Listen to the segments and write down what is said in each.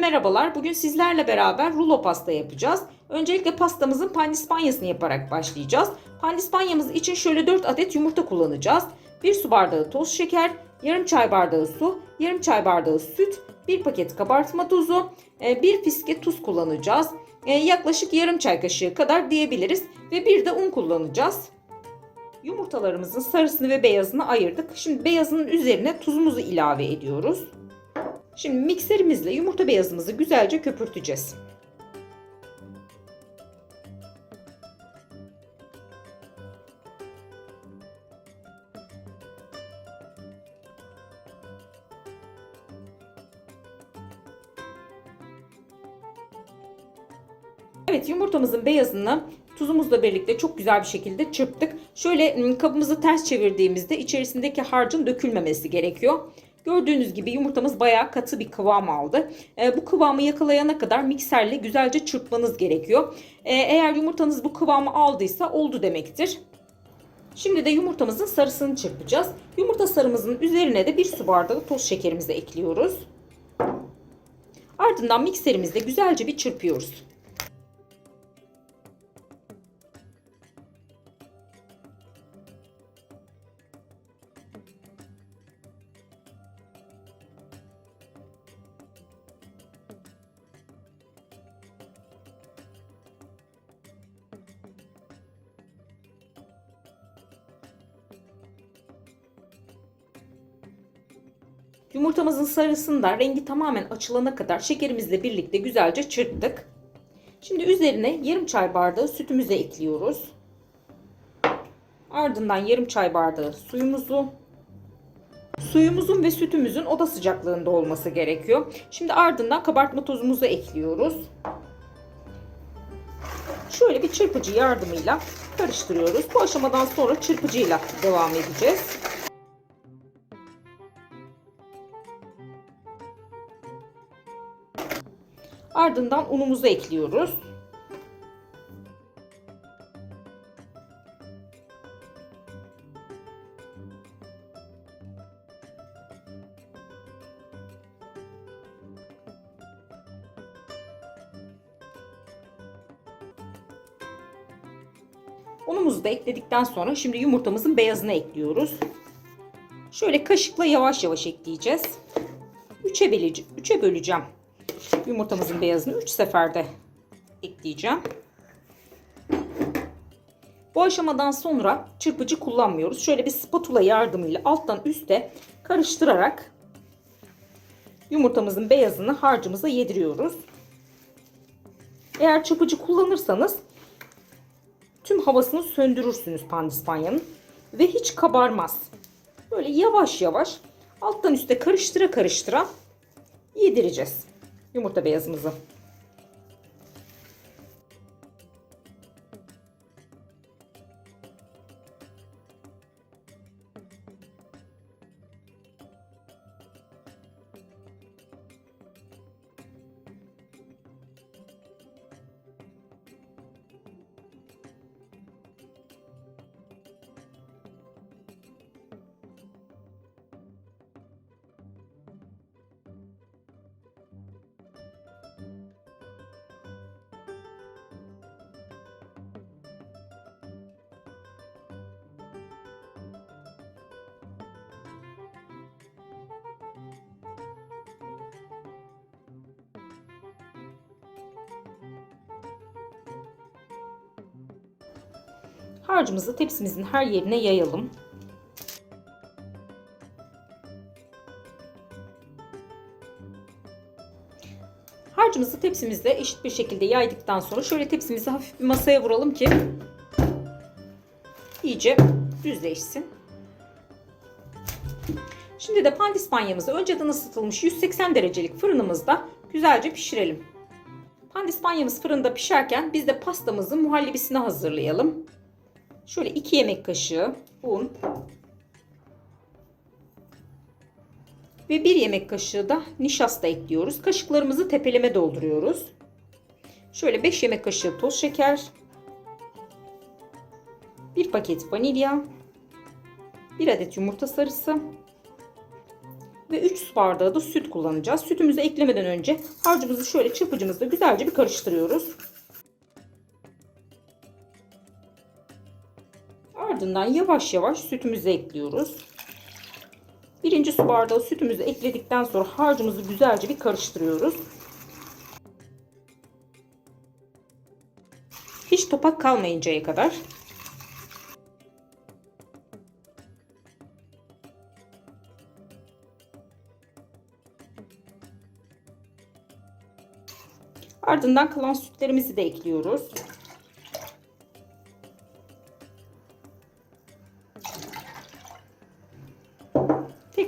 merhabalar. Bugün sizlerle beraber rulo pasta yapacağız. Öncelikle pastamızın pandispanyasını yaparak başlayacağız. Pandispanyamız için şöyle 4 adet yumurta kullanacağız. 1 su bardağı toz şeker, yarım çay bardağı su, yarım çay bardağı süt, 1 paket kabartma tozu, 1 fiske tuz kullanacağız. E, Yaklaşık yarım çay kaşığı kadar diyebiliriz ve bir de un kullanacağız. Yumurtalarımızın sarısını ve beyazını ayırdık. Şimdi beyazının üzerine tuzumuzu ilave ediyoruz. Şimdi mikserimizle yumurta beyazımızı güzelce köpürteceğiz. Evet yumurtamızın beyazını tuzumuzla birlikte çok güzel bir şekilde çırptık. Şöyle ım, kabımızı ters çevirdiğimizde içerisindeki harcın dökülmemesi gerekiyor. Gördüğünüz gibi yumurtamız bayağı katı bir kıvam aldı. E, bu kıvamı yakalayana kadar mikserle güzelce çırpmanız gerekiyor. E, eğer yumurtanız bu kıvamı aldıysa oldu demektir. Şimdi de yumurtamızın sarısını çırpacağız. Yumurta sarımızın üzerine de bir su bardağı toz şekerimizi ekliyoruz. Ardından mikserimizde güzelce bir çırpıyoruz. Yumurtamızın sarısını da rengi tamamen açılana kadar şekerimizle birlikte güzelce çırptık. Şimdi üzerine yarım çay bardağı sütümüzü ekliyoruz. Ardından yarım çay bardağı suyumuzu. Suyumuzun ve sütümüzün oda sıcaklığında olması gerekiyor. Şimdi ardından kabartma tozumuzu ekliyoruz. Şöyle bir çırpıcı yardımıyla karıştırıyoruz. Bu aşamadan sonra çırpıcıyla devam edeceğiz. Ardından unumuzu ekliyoruz. Unumuzu da ekledikten sonra şimdi yumurtamızın beyazını ekliyoruz. Şöyle kaşıkla yavaş yavaş ekleyeceğiz. 3'e böleceğim. 3'e böleceğim. Yumurtamızın beyazını 3 seferde ekleyeceğim. Bu aşamadan sonra çırpıcı kullanmıyoruz. Şöyle bir spatula yardımıyla alttan üste karıştırarak yumurtamızın beyazını harcımıza yediriyoruz. Eğer çırpıcı kullanırsanız tüm havasını söndürürsünüz pandispanyanın ve hiç kabarmaz. Böyle yavaş yavaş alttan üste karıştıra karıştıra yedireceğiz yumurta beyazımızı. Harcımızı tepsimizin her yerine yayalım. Harcımızı tepsimizde eşit bir şekilde yaydıktan sonra şöyle tepsimizi hafif bir masaya vuralım ki iyice düzleşsin. Şimdi de pandispanyamızı önceden ısıtılmış 180 derecelik fırınımızda güzelce pişirelim. Pandispanyamız fırında pişerken biz de pastamızın muhallebisini hazırlayalım. Şöyle 2 yemek kaşığı un ve 1 yemek kaşığı da nişasta ekliyoruz. Kaşıklarımızı tepeleme dolduruyoruz. Şöyle 5 yemek kaşığı toz şeker, 1 paket vanilya, 1 adet yumurta sarısı, ve 3 su bardağı da süt kullanacağız. Sütümüzü eklemeden önce harcımızı şöyle çırpıcımızla güzelce bir karıştırıyoruz. Ardından yavaş yavaş sütümüzü ekliyoruz. Birinci su bardağı sütümüzü ekledikten sonra harcımızı güzelce bir karıştırıyoruz. Hiç topak kalmayıncaya kadar. Ardından kalan sütlerimizi de ekliyoruz.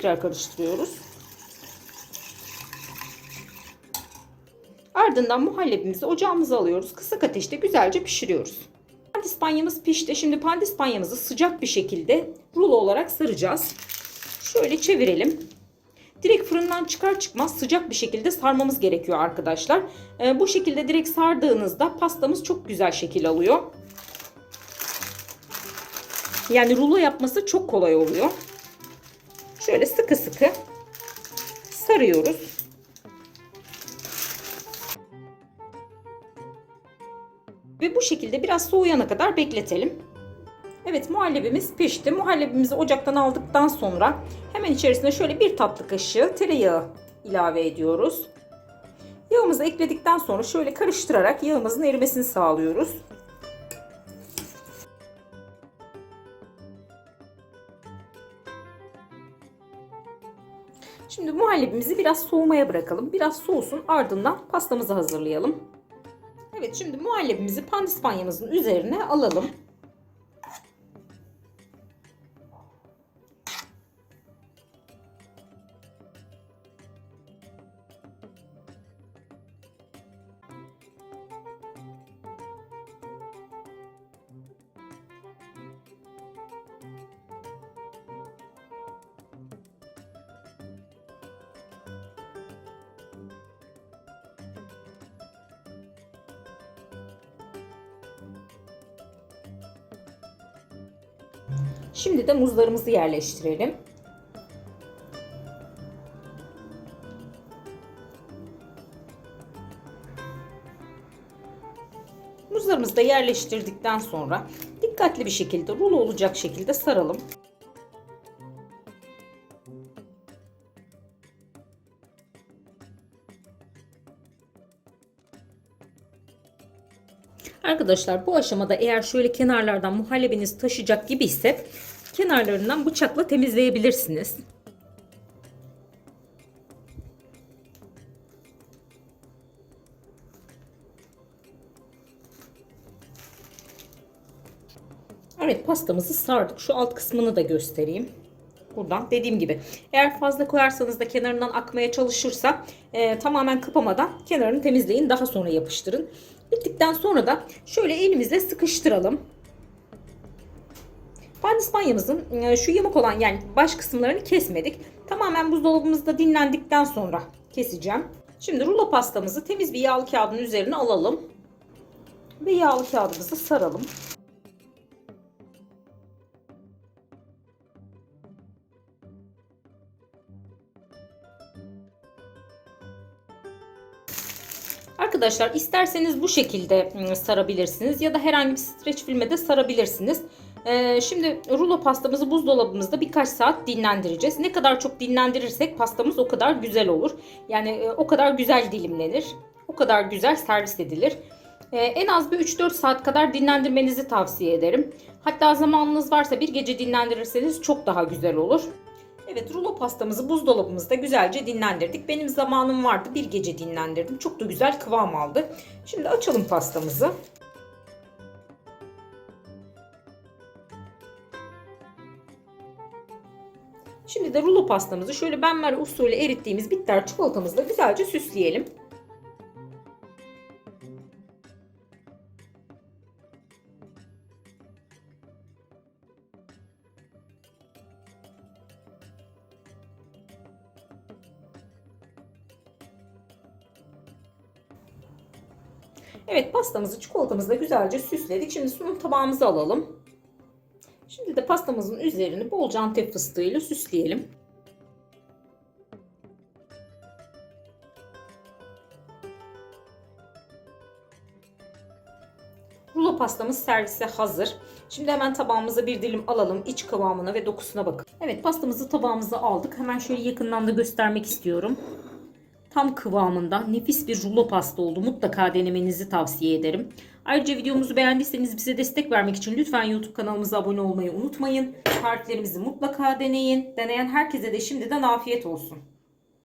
Tekrar karıştırıyoruz. Ardından muhallebimizi ocağımıza alıyoruz. Kısık ateşte güzelce pişiriyoruz. Pandispanyamız pişti. Şimdi pandispanyamızı sıcak bir şekilde rulo olarak saracağız. Şöyle çevirelim. Direkt fırından çıkar çıkmaz sıcak bir şekilde sarmamız gerekiyor arkadaşlar. Ee, bu şekilde direkt sardığınızda pastamız çok güzel şekil alıyor. Yani rulo yapması çok kolay oluyor. Şöyle sıkı sıkı sarıyoruz. Ve bu şekilde biraz soğuyana kadar bekletelim. Evet muhallebimiz pişti. Muhallebimizi ocaktan aldıktan sonra hemen içerisine şöyle bir tatlı kaşığı tereyağı ilave ediyoruz. Yağımızı ekledikten sonra şöyle karıştırarak yağımızın erimesini sağlıyoruz. Şimdi muhallebimizi biraz soğumaya bırakalım. Biraz soğusun ardından pastamızı hazırlayalım. Evet şimdi muhallebimizi pandispanyamızın üzerine alalım. Şimdi de muzlarımızı yerleştirelim. Muzlarımızı da yerleştirdikten sonra dikkatli bir şekilde rulo olacak şekilde saralım. Arkadaşlar bu aşamada eğer şöyle kenarlardan muhallebiniz taşıyacak gibi ise kenarlarından bıçakla temizleyebilirsiniz. Evet pastamızı sardık. Şu alt kısmını da göstereyim. Buradan dediğim gibi eğer fazla koyarsanız da kenarından akmaya çalışırsa e, tamamen kapamadan kenarını temizleyin. Daha sonra yapıştırın. Bittikten sonra da şöyle elimizle sıkıştıralım. Pandispanyamızın e, şu yamuk olan yani baş kısımlarını kesmedik. Tamamen buzdolabımızda dinlendikten sonra keseceğim. Şimdi rulo pastamızı temiz bir yağlı kağıdın üzerine alalım. Ve yağlı kağıdımızı saralım. Arkadaşlar isterseniz bu şekilde ıı, sarabilirsiniz ya da herhangi bir streç filme de sarabilirsiniz. Ee, şimdi rulo pastamızı buzdolabımızda birkaç saat dinlendireceğiz. Ne kadar çok dinlendirirsek pastamız o kadar güzel olur. Yani e, o kadar güzel dilimlenir. O kadar güzel servis edilir. Ee, en az bir 3-4 saat kadar dinlendirmenizi tavsiye ederim. Hatta zamanınız varsa bir gece dinlendirirseniz çok daha güzel olur. Evet rulo pastamızı buzdolabımızda güzelce dinlendirdik. Benim zamanım vardı bir gece dinlendirdim. Çok da güzel kıvam aldı. Şimdi açalım pastamızı. Şimdi de rulo pastamızı şöyle benmer usulü erittiğimiz bitter çikolatamızla güzelce süsleyelim. Evet pastamızı çikolatamızla güzelce süsledik. Şimdi sunum tabağımızı alalım. Şimdi de pastamızın üzerini bolca antep fıstığıyla süsleyelim. Rulo pastamız servise hazır. Şimdi hemen tabağımıza bir dilim alalım. iç kıvamına ve dokusuna bakın. Evet pastamızı tabağımıza aldık. Hemen şöyle yakından da göstermek istiyorum. Tam kıvamında nefis bir rulo pasta oldu. Mutlaka denemenizi tavsiye ederim. Ayrıca videomuzu beğendiyseniz bize destek vermek için lütfen YouTube kanalımıza abone olmayı unutmayın. Tariflerimizi mutlaka deneyin. Deneyen herkese de şimdiden afiyet olsun.